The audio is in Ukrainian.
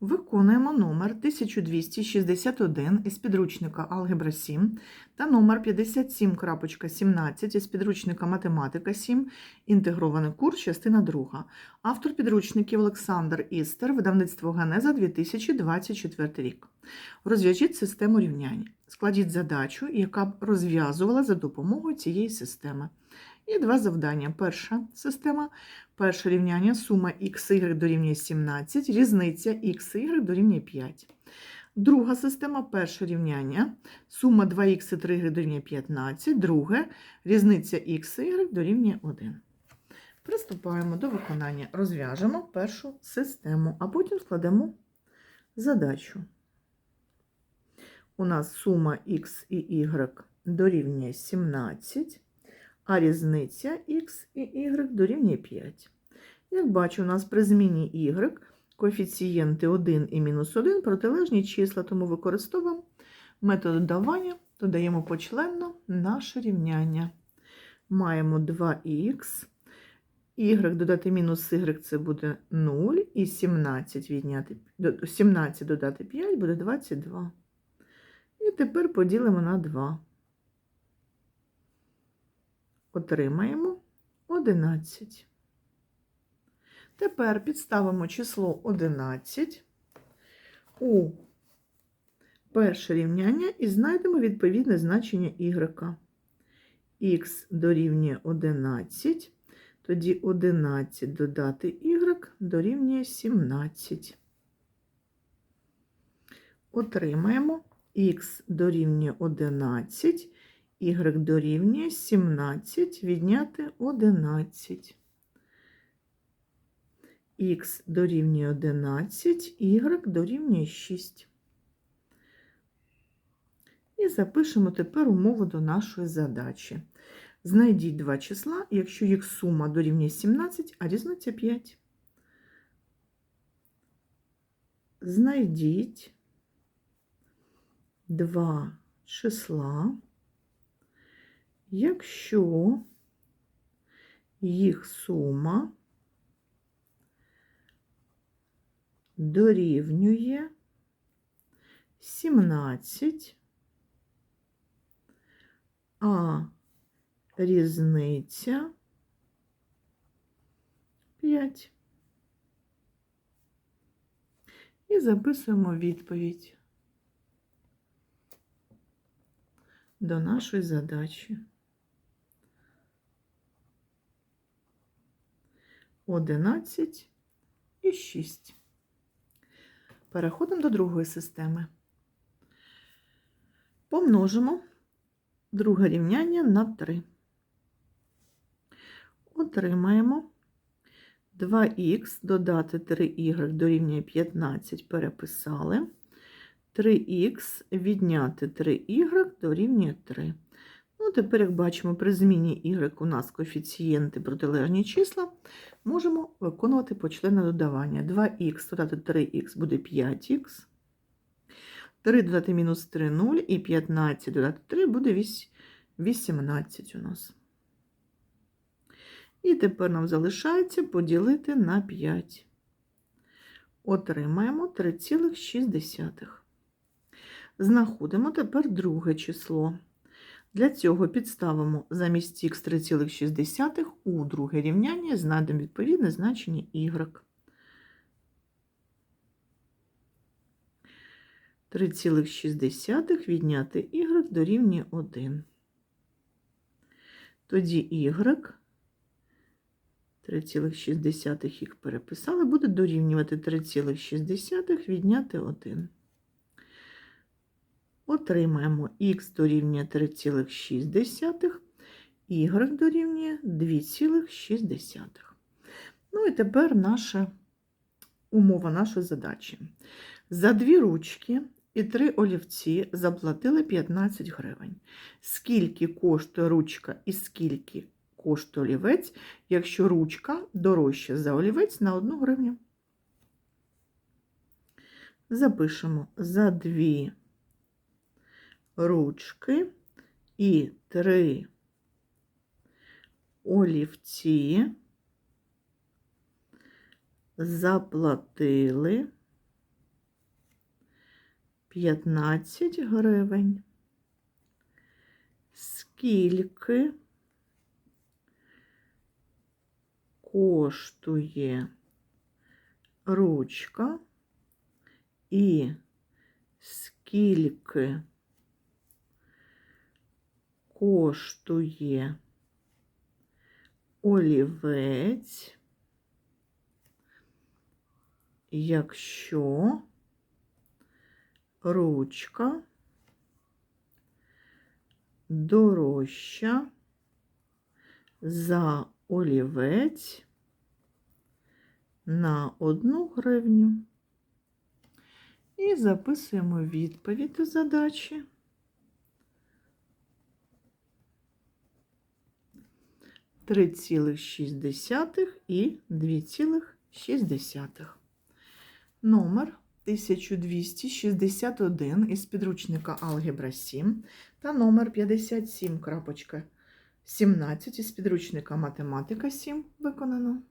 Виконуємо номер 1261 із підручника Алгебра 7 та номер 57.17 із підручника Математика 7, інтегрований курс, частина 2. Автор підручників Олександр Істер, видавництво Ганеза 2024 рік. Розв'яжіть систему рівнянь. Складіть задачу, яка б розв'язувала за допомогою цієї системи. І два завдання. Перша система Перше рівняння сума xy дорівнює 17, різниця xy дорівнює 5. Друга система перше рівняння сума 2х і 3 дорівнює 15, друге різниця xy дорівнює 1. Приступаємо до виконання. Розв'яжемо першу систему, а потім складемо задачу. У нас сума x і y дорівнює 17 а різниця х і y дорівнює 5. Як бачу, у нас при зміні y коефіцієнти 1 і мінус 1 протилежні числа, тому використовуємо метод додавання, додаємо почленно наше рівняння. Маємо 2х, y додати мінус y це буде 0, і 17 відняти, 17 додати 5 буде 22. І тепер поділимо на 2 отримаємо 11. Тепер підставимо число 11 у перше рівняння і знайдемо відповідне значення y. Х дорівнює 11, тоді 11 додати y дорівнює 17. Отримаємо х дорівнює 11 y дорівнює 17 відняти 11. Х дорівнює 11, y дорівнює 6. І запишемо тепер умову до нашої задачі. Знайдіть два числа, якщо їх сума дорівнює 17, а різниця 5. Знайдіть два числа якщо їх сума дорівнює 17, а різниця 5. І записуємо відповідь до нашої задачі. 11 і 6. Переходимо до другої системи. Помножимо друге рівняння на 3. Отримаємо 2х додати 3y дорівнює 15, переписали. 3х відняти 3y дорівнює 3. Ну, тепер, як бачимо, при зміні y у нас коефіцієнти протилежні числа, можемо виконувати почленне додавання. 2х додати 3х буде 5х, 3 додати мінус 3 0, і 15 додати 3 буде 18 у нас. І тепер нам залишається поділити на 5. Отримаємо 3,6. Знаходимо тепер друге число. Для цього підставимо замість х 3,6 у друге рівняння знайдемо відповідне значення y. 3,6 відняти y дорівнює 1. Тоді y 3,6 їх переписали, буде дорівнювати 3,6 відняти 1 отримаємо х дорівнює 3,6, y дорівнює 2,6. Ну і тепер наша умова нашої задачі. За дві ручки і три олівці заплатили 15 гривень. Скільки коштує ручка і скільки коштує олівець, якщо ручка дорожча за олівець на 1 гривню? Запишемо за дві ручки і три олівці заплатили 15 гривень. Скільки коштує ручка і скільки коштує олівець, якщо ручка дорожча за олівець на одну гривню. І записуємо відповідь до задачі. Три цілих шість десятих і дві цілих шість десятих. Номер 1261 із підручника Алгебра 7 та номер 57.17 із підручника Математика 7 виконано.